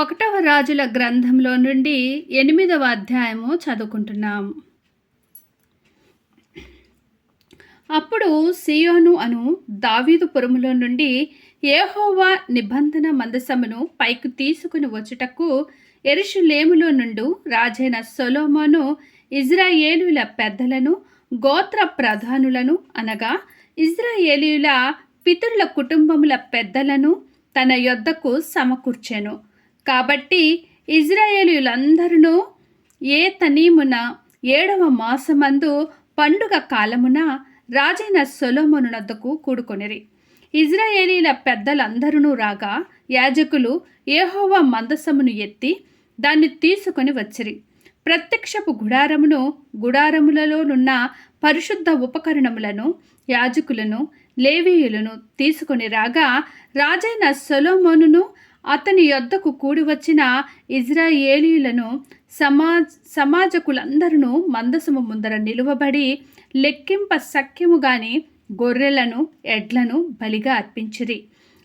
ఒకటవ రాజుల గ్రంథంలో నుండి ఎనిమిదవ అధ్యాయము చదువుకుంటున్నాం. అప్పుడు సియోను అను దావీదు పురములో నుండి ఏహోవా నిబంధన మందసమును పైకి తీసుకుని వచ్చుటకు ఎరుషులేములో నుండు రాజైన సొలోమోను ఇజ్రాయేలుల పెద్దలను గోత్ర ప్రధానులను అనగా ఇజ్రాయేలీయుల పితరుల కుటుంబముల పెద్దలను తన యొద్దకు సమకూర్చెను. కాబట్టి ఇజ్రాయేలీయులందరూ ఏ తనీమున ఏడవ మాసమందు పండుగ కాలమున రాజైన సొలొమోనునద్దకు కూడుకొనిరి. ఇజ్రాయేలీల పెద్దలందరూ రాగా యాజకులు ఏహోవా మందసమును ఎత్తి దాన్ని తీసుకొని వచ్చిరి. ప్రత్యక్షపు గుడారమును గుడారములలోనున్న పరిశుద్ధ ఉపకరణములను యాజకులను లేవీయులను తీసుకొని రాగా రాజైన సొలోమోనును అతని యొద్దకు కూడివచ్చిన ఇజ్రాయేలీలను సమాజ్ సమాజకులందరూ మందసము ముందర నిలువబడి లెక్కింప సఖ్యము గాని గొర్రెలను ఎడ్లను బలిగా అర్పించిరి.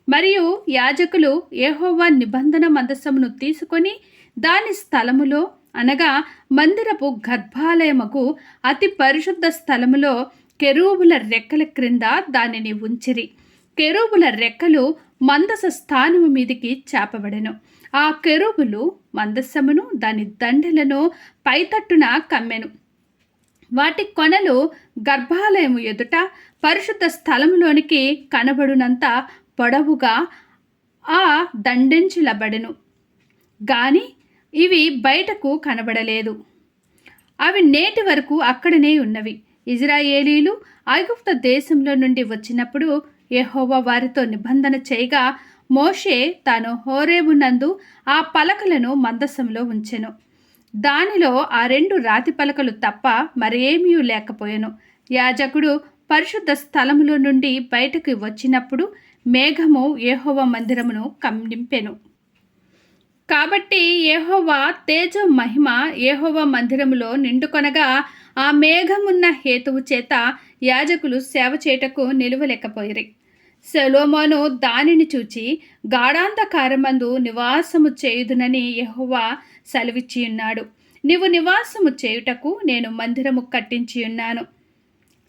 మరియు యాజకులు ఏహోవా నిబంధన మందసమును తీసుకొని దాని స్థలములో అనగా మందిరపు గర్భాలయముకు అతి పరిశుద్ధ స్థలములో కెరూబుల రెక్కల క్రింద దానిని ఉంచిరి. కెరూబుల రెక్కలు మందస స్థానము మీదికి చేపబడెను. ఆ కెరూబులు మందస్సమును దాని దండలను పైతట్టున కమ్మెను. వాటి కొనలు గర్భాలయము ఎదుట పరిశుద్ధ స్థలములోనికి కనబడునంత పొడవుగా ఆ దండించలబడెను. గాని ఇవి బయటకు కనబడలేదు. అవి నేటి వరకు అక్కడనే ఉన్నవి. ఇజ్రాయేలీలు ఐగుప్త దేశంలో నుండి వచ్చినప్పుడు యెహోవా వారితో నిబంధన చేయగా మోషే తాను హోరేబునందు ఆ పలకలను మందసంలో ఉంచెను. దానిలో ఆ రెండు రాతి పలకలు తప్ప మరేమీ లేకపోయాను. యాజకుడు పరిశుద్ధ స్థలములో నుండి బయటకు వచ్చినప్పుడు మేఘము ఏహోవ మందిరమును కమ్మింపెను. కాబట్టి ఏహోవా తేజ మహిమ ఏహోవా మందిరములో నిండుకొనగా ఆ మేఘమున్న హేతువు చేత యాజకులు సేవ చేటకు నిలువలేకపోయిరి. సెలోమోను దానిని చూచి గాఢాంధకారమందు నివాసము చేయుదునని యెహోవా సెలవిచ్చి ఉన్నాడు నీవు నివాసము చేయుటకు నేను మందిరము కట్టించి ఉన్నాను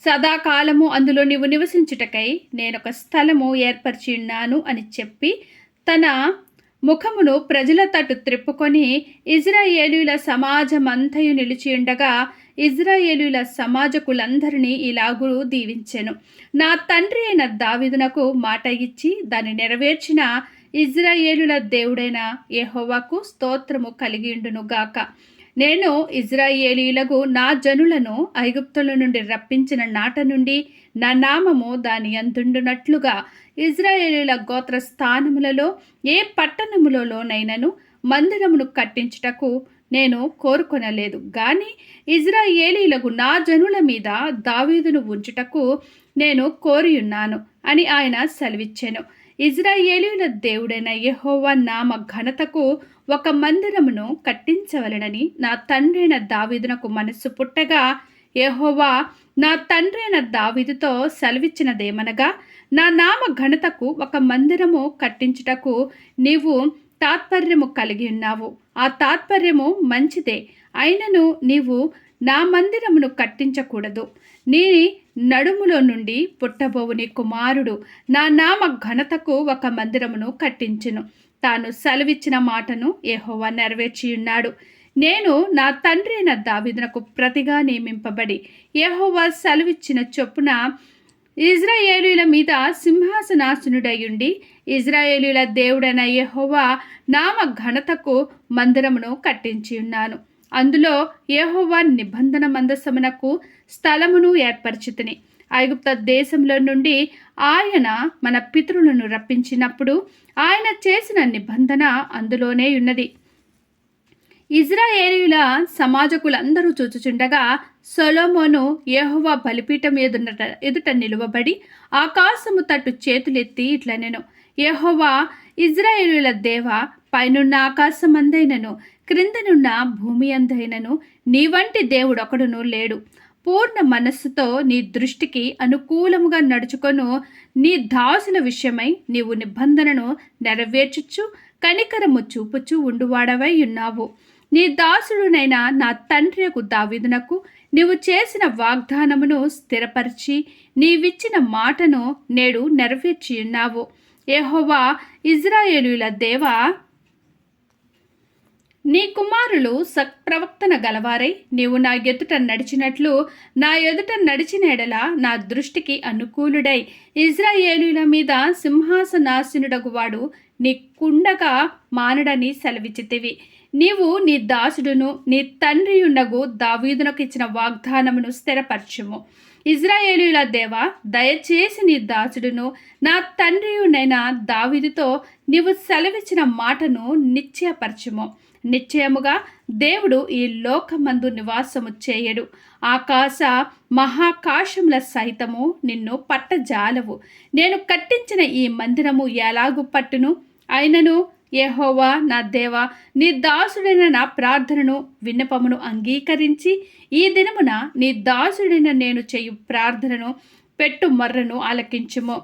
సదాకాలము అందులో నీవు నివసించుటకై నేనొక స్థలము ఏర్పరిచి ఉన్నాను అని చెప్పి తన ముఖమును ప్రజల తట్టు త్రిప్పుకొని ఇజ్రాయేలుల సమాజమంతయు నిలిచి ఉండగా సమాజకులందరినీ ఇలాగు దీవించెను. నా తండ్రి అయిన దావిదునకు మాట ఇచ్చి దాన్ని నెరవేర్చిన ఇజ్రాయేలుల దేవుడైన యెహోవాకు స్తోత్రము కలిగిండును గాక. నేను ఇజ్రాయేలీలకు నా జనులను ఐగుప్తుల నుండి రప్పించిన నాట నుండి నా నామము దాని అందుండునట్లుగా ఇజ్రాయేలీల గోత్ర స్థానములలో ఏ పట్టణములలోనైనను మందిరమును కట్టించుటకు నేను కోరుకొనలేదు. గాని ఇజ్రాయేలీలకు నా జనుల మీద దావీదును ఉంచుటకు నేను కోరియున్నాను అని ఆయన సెలవిచ్చాను. ఇజ్రాయేలీల దేవుడైన యెహోవా నామ ఘనతకు ఒక మందిరమును కట్టించవలెనని నా తండ్రైన దావీదునకు మనస్సు పుట్టగా యహోవా నా తండ్రి అయిన దావీదుతో సెలవిచ్చినదేమనగా నా నామ ఘనతకు ఒక మందిరము కట్టించుటకు నీవు తాత్పర్యము కలిగి ఉన్నావు. ఆ తాత్పర్యము మంచిదే. అయినను నీవు నా మందిరమును కట్టించకూడదు. నీ నడుములో నుండి పుట్టబోవు నీ కుమారుడు నా నామ ఘనతకు ఒక మందిరమును కట్టించును. తాను సెలవిచ్చిన మాటను ఏహోవా నెరవేర్చియున్నాడు. నేను నా తండ్రి అయిన దావిదనకు ప్రతిగా నియమింపబడి యహోవా సెలవిచ్చిన చొప్పున ఇజ్రాయేలీల మీద సింహాసనాసనుడయుండి ఇజ్రాయేలీల దేవుడైన యహోవా నామ ఘనతకు మందిరమును కట్టించి ఉన్నాను. అందులో యహోవా నిబంధన మందసమునకు స్థలమును ఏర్పరిచితిని. ఐగుప్త దేశంలో నుండి ఆయన మన పితరులను రప్పించినప్పుడు ఆయన చేసిన నిబంధన అందులోనే ఉన్నది. ఇజ్రాయేలీల సమాజకులందరూ చూచుచుండగా సొలోమోను యెహోవా బలిపీఠం ఎదుట ఎదుట నిలువబడి ఆకాశము తట్టు చేతులెత్తి ఇట్లా నేను యెహోవా ఇజ్రాయేలుల దేవ పైనున్న ఆకాశం అందైనను క్రిందనున్న భూమి అందైనను నీ వంటి దేవుడొకడును లేడు. పూర్ణ మనస్సుతో నీ దృష్టికి అనుకూలముగా నడుచుకొను. నీ దాసుల విషయమై నీవు నిబంధనను నెరవేర్చుచు కనికరము చూపుచూ ఉండువాడవై ఉన్నావు. నీ దాసుడునైన నా తండ్రియకు దావిదునకు నీవు చేసిన వాగ్దానమును స్థిరపరిచి నీవిచ్చిన మాటను నేడు నెరవేర్చి ఉన్నావు యెహోవా ఇజ్రాయేలుల దేవా నీ కుమారులు సత్ప్రవక్తన గలవారై నీవు నా ఎదుట నడిచినట్లు నా ఎదుట నడిచిన ఎడల నా దృష్టికి అనుకూలుడై. ఇజ్రాయేలుల మీద సింహాసనాసీనుడగువాడు నీ కుండగా మానడని సెలవిచ్చితివి. నీవు నీ దాసుడును నీ తండ్రియునగు దావీదునకు ఇచ్చిన వాగ్దానమును స్థిరపరచుము. ఇజ్రాయేలీల దేవ దయచేసి నీ దాసుడును నా తండ్రియునైన దావిదితో నీవు సెలవిచ్చిన మాటను నిశ్చయపరచుము. నిశ్చయముగా దేవుడు ఈ లోకమందు నివాసము చేయడు. ఆకాశ మహాకాశముల సైతము నిన్ను పట్టజాలవు. నేను కట్టించిన ఈ మందిరము ఎలాగు పట్టును? అయినను యెహోవా నా దేవా నీ దాసుడైన నా ప్రార్థనను విన్నపమును అంగీకరించి ఈ దినమున నీ దాసుడైన నేను చేయు ప్రార్థనను పెట్టు మర్రను ఆలకించుము.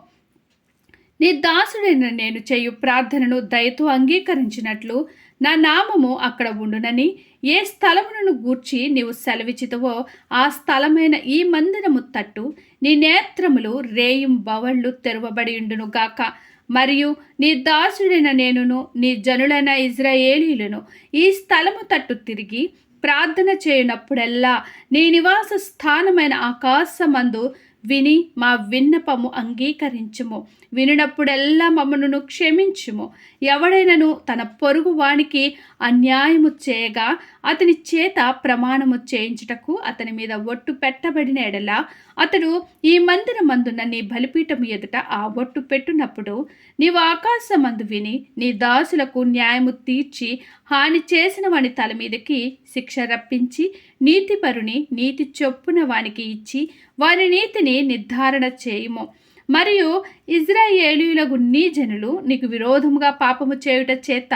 నీ దాసుడైన నేను చేయు ప్రార్థనను దయతో అంగీకరించినట్లు నా నామము అక్కడ ఉండునని ఏ స్థలములను గూర్చి నీవు సెలవిచితవో ఆ స్థలమైన ఈ మందిరము తట్టు నీ నేత్రములు రేయం బవళ్ళు తెరవబడి ఉండునుగాక. గాక మరియు నీ దాసుడైన నేనును నీ జనులైన ఇజ్రాయేలీలను ఈ స్థలము తట్టు తిరిగి ప్రార్థన చేయనప్పుడల్లా నీ నివాస స్థానమైన ఆకాశమందు విని మా విన్నపము అంగీకరించుము. వినినప్పుడెల్లా మమ్మను క్షమించుము. ఎవడైనను తన పొరుగు వానికి అన్యాయము చేయగా అతని చేత ప్రమాణము చేయించుటకు అతని మీద ఒట్టు పెట్టబడిన ఎడల అతడు ఈ మందిరమందున్న నీ బలిపీఠం ఎదుట ఆ ఒట్టు పెట్టునప్పుడు నీవు ఆకాశమందు విని నీ దాసులకు న్యాయము తీర్చి హాని చేసిన వాని తల మీదకి శిక్ష రప్పించి నీతిపరుని నీతి చొప్పున వానికి ఇచ్చి వారి నీతిని నిర్ధారణ చేయుము. మరియు ఇజ్రాయేలీలకు నీ జనులు నీకు విరోధముగా పాపము చేయుట చేత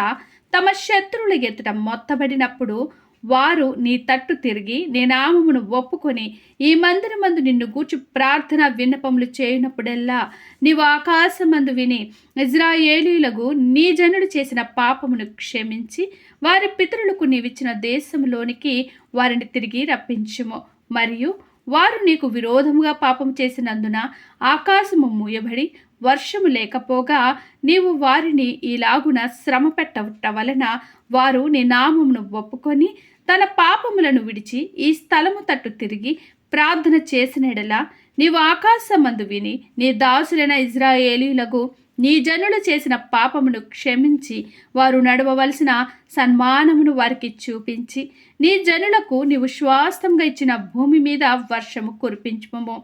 తమ శత్రువుల ఎదుట మొత్తబడినప్పుడు వారు నీ తట్టు తిరిగి నీ నామమును ఒప్పుకొని ఈ మందిరమందు నిన్ను గూర్చి ప్రార్థన విన్నపములు చేయనప్పుడెల్లా నీవు ఆకాశమందు విని ఇజ్రాయేలీలకు నీ జనుడు చేసిన పాపమును క్షమించి వారి పితరులకు నీవిచ్చిన దేశంలోనికి వారిని తిరిగి రప్పించుము. మరియు వారు నీకు విరోధముగా పాపం చేసినందున ఆకాశము మూయబడి వర్షము లేకపోగా నీవు వారిని ఈలాగున శ్రమ పెట్టవుట వలన వారు నీ నామమును ఒప్పుకొని తన పాపములను విడిచి ఈ స్థలము తట్టు తిరిగి ప్రార్థన చేసినడలా నీవు ఆకాశమందు విని నీ దాసులైన ఇజ్రాయేలీలకు నీ జనులు చేసిన పాపమును క్షమించి వారు నడవవలసిన సన్మానమును వారికి చూపించి నీ జనులకు నీవు శ్వాసంగా ఇచ్చిన భూమి మీద వర్షము కురిపించుము.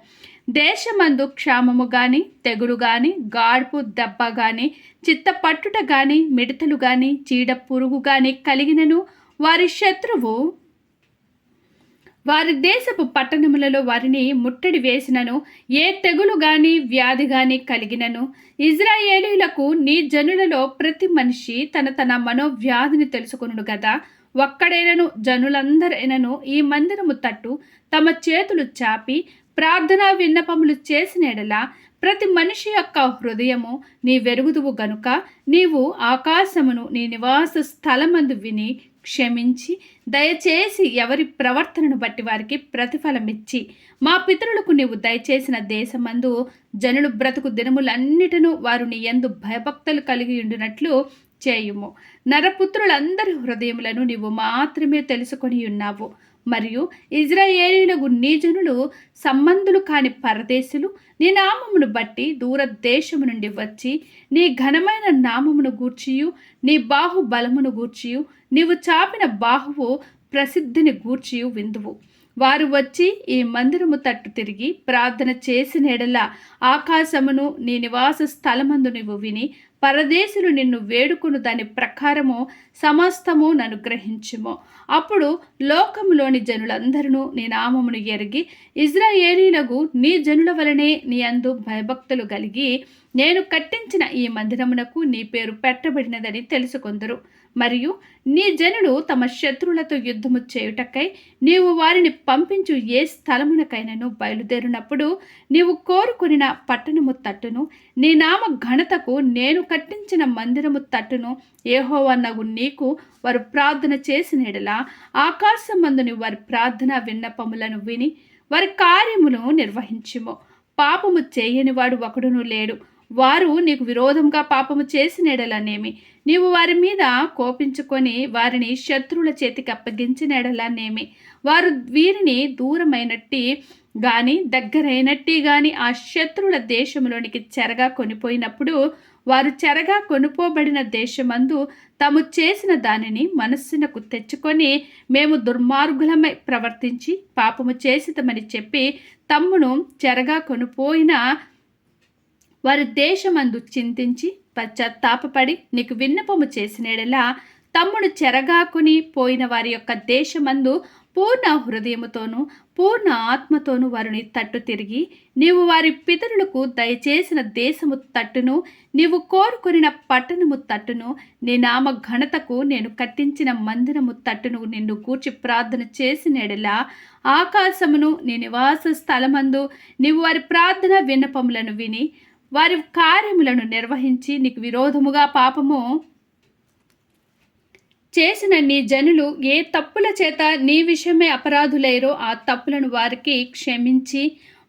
దేశమందు క్షామము గాని తెగులు గాని గాడుపు దెబ్బ గాని చిత్తపట్టుట గాని మిడతలు గాని చీడ పురుగు గాని కలిగినను వారి శత్రువు వారి దేశపు పట్టణములలో వారిని ముట్టడి వేసినను ఏ తెగులు గాని వ్యాధి గాని కలిగినను. ఇజ్రాయేలీలకు నీ జనులలో ప్రతి మనిషి తన తన మనోవ్యాధిని తెలుసుకును గదా. ఒక్కడైనను జనులందరైనను ఈ మందిరము తట్టు తమ చేతులు చాపి ప్రార్థనా విన్నపములు చేసినడలా ప్రతి మనిషి యొక్క హృదయము నీ వెరుగుదువు గనుక నీవు ఆకాశమును నీ నివాస స్థలమందు విని క్షమించి దయచేసి ఎవరి ప్రవర్తనను బట్టి వారికి ప్రతిఫలమిచ్చి మా పితరులకు నీవు దయచేసిన దేశమందు జనులు బ్రతుకు దినములన్నిటిను వారు నీ ఎందు భయభక్తులు కలిగి ఉండినట్లు చేయుము. నరపుత్రులందరి హృదయములను నీవు మాత్రమే తెలుసుకొని ఉన్నావు మరియు ఇజ్రాయేలీలకు నీ జనులు సంబంధులు కాని పరదేశులు నీ నామమును బట్టి దూరదేశము నుండి వచ్చి నీ ఘనమైన నామమును గూర్చియు నీ బాహుబలమును గూర్చియు నీవు చాపిన బాహువు ప్రసిద్ధిని గూర్చియు విందువు. వారు వచ్చి ఈ మందిరము తట్టు తిరిగి ప్రార్థన చేసిన ఎడల ఆకాశమును నీ నివాస స్థలమందు నీవు విని పరదేశులు నిన్ను వేడుకును దాని ప్రకారము సమస్తము నన్ను గ్రహించుము. అప్పుడు లోకములోని జనులందరూ నీ నామమును ఎరిగి ఇజ్రాయేలీలకు నీ జనుల వలనే నీ అందు భయభక్తులు కలిగి నేను కట్టించిన ఈ మందిరమునకు నీ పేరు పెట్టబడినదని తెలుసుకొందరు. మరియు నీ జనులు తమ శత్రువులతో యుద్ధము చేయుటకై నీవు వారిని పంపించు ఏ స్థలమునకైనను బయలుదేరినప్పుడు నీవు కోరుకునిన పట్టణము తట్టును నీ నామ ఘనతకు నేను కట్టించిన మందిరము తట్టును ఏహోవన్నగు నీకు వారు ప్రార్థన చేసిన ఎడల ఆకాశమందుని వారి ప్రార్థన విన్నపములను విని వారి కార్యమును నిర్వహించుము. పాపము చేయనివాడు ఒకడును లేడు. వారు నీకు విరోధంగా పాపము చేసినడలనేమి నీవు వారి మీద కోపించుకొని వారిని శత్రువుల చేతికి అప్పగించినడలనేమి వారు వీరిని దూరమైనట్టి గాని దగ్గరైనట్టి గాని ఆ శత్రువుల దేశంలోనికి చెరగా కొనిపోయినప్పుడు వారు చెరగా కొనుపోబడిన దేశమందు తాము చేసిన దానిని మనస్సునకు తెచ్చుకొని మేము దుర్మార్గులమై ప్రవర్తించి పాపము చేసిదమని చెప్పి తమ్మును చెరగా కొనుపోయిన వారి దేశమందు చింతించి పశ్చాత్తాపడి నీకు విన్నపము చేసినడలా తమ్ముడు చెరగాకుని పోయిన వారి యొక్క దేశమందు పూర్ణ హృదయముతోనూ పూర్ణ ఆత్మతోనూ వారిని తట్టు తిరిగి నీవు వారి పితరులకు దయచేసిన దేశము తట్టును నీవు కోరుకొనిన పట్టణము తట్టును నీ నామ ఘనతకు నేను కట్టించిన మందిరము తట్టును నిన్ను కూర్చి ప్రార్థన చేసినడలా ఆకాశమును నీ నివాస స్థలమందు నీవు వారి ప్రార్థన విన్నపములను విని వారి కార్యములను నిర్వహించి నీకు విరోధముగా పాపము చేసిన నీ జనులు ఏ తప్పుల చేత నీ విషయమే అపరాధులైరో ఆ తప్పులను వారికి క్షమించి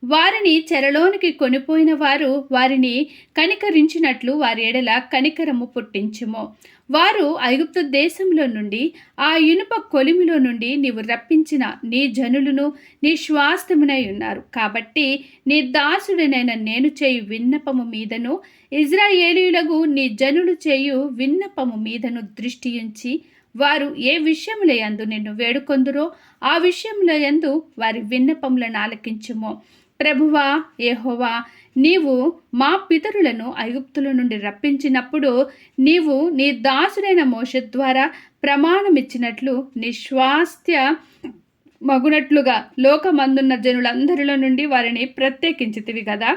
వారిని చెరలోనికి కొనిపోయిన వారు వారిని కనికరించినట్లు వారి ఎడల కనికరము పుట్టించుము. వారు ఐగుప్తు దేశంలో నుండి ఆ ఇనుప కొలిమిలో నుండి నీవు రప్పించిన నీ జనులను నీ శ్వాసమునై ఉన్నారు. కాబట్టి నీ దాసుడనైన నేను చేయు విన్నపము మీదను ఇజ్రాయేలీయులకు నీ జనులు చేయు విన్నపము మీదను దృష్టి ఉంచి వారు ఏ విషయముల యందు నిన్ను వేడుకొందురో ఆ విషయముల యందు వారి విన్నపములను ఆలకించుమో. ప్రభువా ఏహోవా నీవు మా పితరులను ఐగుప్తుల నుండి రప్పించినప్పుడు నీవు నీ దాసుడైన మోష ద్వారా ప్రమాణమిచ్చినట్లు నిశ్వాస్త్య మగునట్లుగా లోకమందున్న జనులందరిలో నుండి వారిని ప్రత్యేకించితివి కదా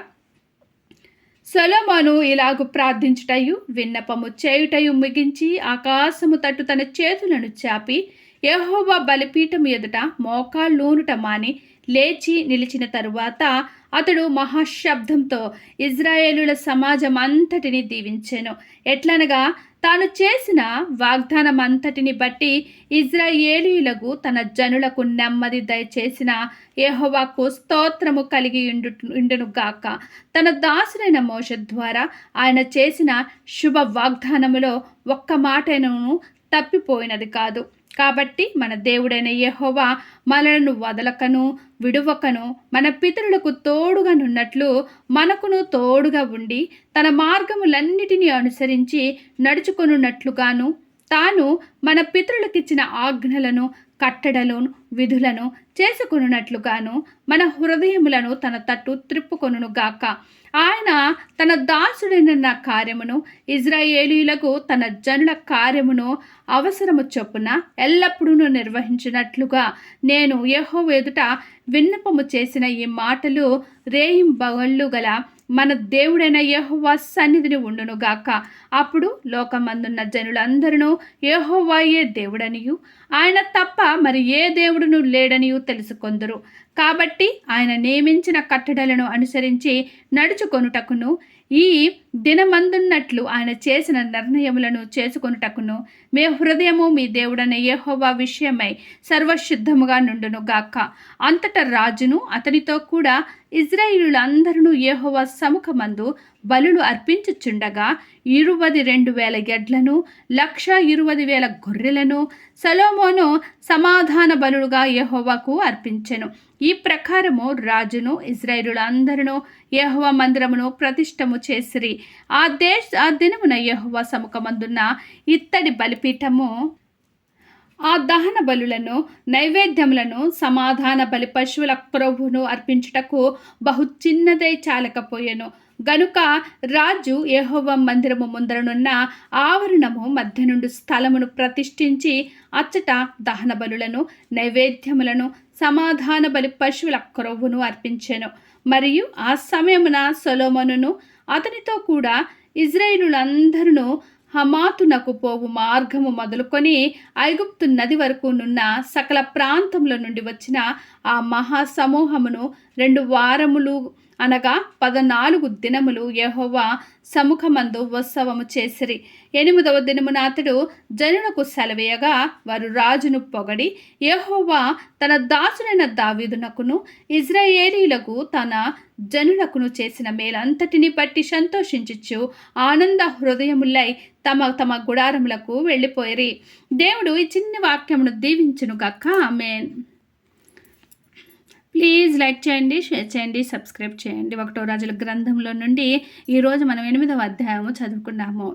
సొలమాను ఇలాగు ప్రార్థించుటయు విన్నపము చేయుటయు ముగించి ఆకాశము తట్టు తన చేతులను చాపి యెహోవా బలిపీఠం ఎదుట మోకాళ్ళూనుట మాని లేచి నిలిచిన తరువాత అతడు మహాశబ్దంతో ఇజ్రాయేలుల సమాజం అంతటిని దీవించెను. ఎట్లనగా తాను చేసిన వాగ్దానం అంతటిని బట్టి ఇజ్రాయేలీలకు తన జనులకు నెమ్మది దయచేసిన యెహోవాకు స్తోత్రము కలిగి ఉండు ఉండును గాక. తన దాసుడైన మోష ద్వారా ఆయన చేసిన శుభ వాగ్దానములో ఒక్క మాటను తప్పిపోయినది కాదు. కాబట్టి మన దేవుడైన యహోవా మనలను వదలకను విడువకను మన పితరులకు తోడుగా నున్నట్లు మనకును తోడుగా ఉండి తన మార్గములన్నిటినీ అనుసరించి నడుచుకొనున్నట్లుగాను తాను మన పితరులకిచ్చిన ఆజ్ఞలను కట్టడలను విధులను చేసుకొనున్నట్లుగాను మన హృదయములను తన తట్టు త్రిప్పుకొనును గాక. ఆయన తన దాసుడైన నా కార్యమును ఇజ్రాయేలీలకు తన జనుల కార్యమును అవసరము చొప్పున ఎల్లప్పుడూ నిర్వహించినట్లుగా నేను యహో ఎదుట విన్నపము చేసిన ఈ మాటలు రేయింబగళ్ళు గల మన దేవుడైన యహోవా సన్నిధిని ఉండును గాక. అప్పుడు లోకమందున్న జనులందరూ యహోవాయే దేవుడనియు. ఆయన తప్ప మరి ఏ దేవుడును లేడనియు తెలుసుకొందరు. కాబట్టి ఆయన నియమించిన కట్టడలను అనుసరించి నడుచుకొనుటకును ఈ దినమందున్నట్లు ఆయన చేసిన నిర్ణయములను చేసుకొనుటకును మీ హృదయము మీ దేవుడైన యెహోవా విషయమై సర్వశుద్ధముగా నుండును గాక. అంతటా రాజును అతనితో కూడా ఇజ్రాయిలులందరూ యహోవా సముఖమందు బలులు అర్పించుచుండగా ఇరువది రెండు వేల ఎడ్లను లక్ష ఇరువది వేల గొర్రెలను సలోమోను సమాధాన బలులుగా యహోవాకు అర్పించెను. ఈ ప్రకారము రాజును ఇజ్రాయిలులందరూ యెహోవా మందిరమును ప్రతిష్టము చేసిరి. ఆ దేశ ఆ దినమున యహోవ సముఖమందున్న ఇత్తడి బలిపీఠము ఆ దహన బలులను నైవేద్యములను సమాధాన బలి పశువుల ప్రభువును అర్పించుటకు బహు చిన్నదై చాలకపోయెను. గనుక రాజు యెహోవా మందిరము ముందరనున్న ఆవరణము మధ్య నుండి స్థలమును ప్రతిష్ఠించి అచ్చట దహన బలులను నైవేద్యములను సమాధాన బలి పశువుల క్రొవ్వును అర్పించెను. మరియు ఆ సమయమున సొలోమనును అతనితో కూడా ఇజ్రాయిలులందరూ హమాతునకు పోవు మార్గము మొదలుకొని ఐగుప్తు నది వరకు నున్న సకల ప్రాంతంలో నుండి వచ్చిన ఆ మహాసమూహమును రెండు వారములు అనగా పదనాలుగు దినములు యహోవ సముఖమందు ఉత్సవము చేసిరి. ఎనిమిదవ దినమున అతడు జనులకు సెలవేయగా వారు రాజును పొగడి యహోవా తన దాసునైన దావీదునకును ఇజ్రాయేలీలకు తన జనులకును చేసిన మేలంతటిని బట్టి సంతోషించుచు ఆనంద హృదయములై తమ తమ గుడారములకు వెళ్ళిపోయిరి. దేవుడు ఈ చిన్ని వాక్యమును దీవించును గక్క ఆమెన్. ప్లీజ్ లైక్ చేయండి షేర్ చేయండి సబ్స్క్రైబ్ చేయండి. ఒకటో రాజుల గ్రంథంలో నుండి ఈరోజు మనం ఎనిమిదవ అధ్యాయము చదువుకున్నాము.